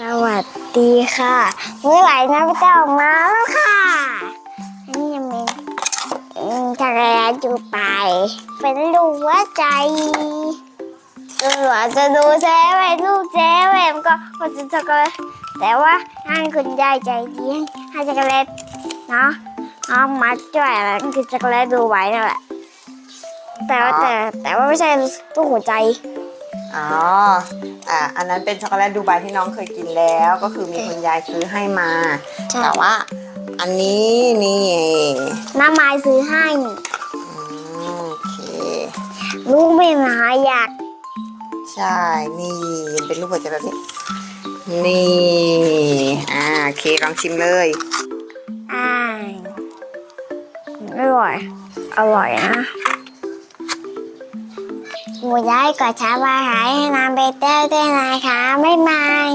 สวัสดีค่ะเมื่อไหร่นะพี่เต้ามาแล้วค่ะอันนี้ยังมีอืมทะเลอยู่ไป เป็นรูกหัวใจตำรวจจะดูเซเว่นลูกเซเว่นก็คนจะช็อกโกแตแต่ว่าให้คุณยายใจดีให้ช็อกโกแลตเนาะน้องมาจ่วยอะไรนั่นคือช็อกโกแลตดูไว้นั่นแหละแต่ว่าแต่แต่ว่าไม่ใช่ลูกหัวใจอ๋อ อ่าอันนั้นเป็นช็อกโกแลตดูไบที่น้องเคยกินแล้ว ก็คือมีคุณยายซื้อให้มา ใช่ แต่ว่า อันนี้นี่น้าไม้ซื้อให้ อืมโอเค ลูกไม่มาอยากใช่นี่เป็นรูปหัวใจแบบนี้ นี่ อ่าโอเคลองชิมเลย อ่าอร่อย อร่อยนะ หมูย้ายกอดชามาหายให้นำไปเต้าด้วยนะคะ บ๊ายบาย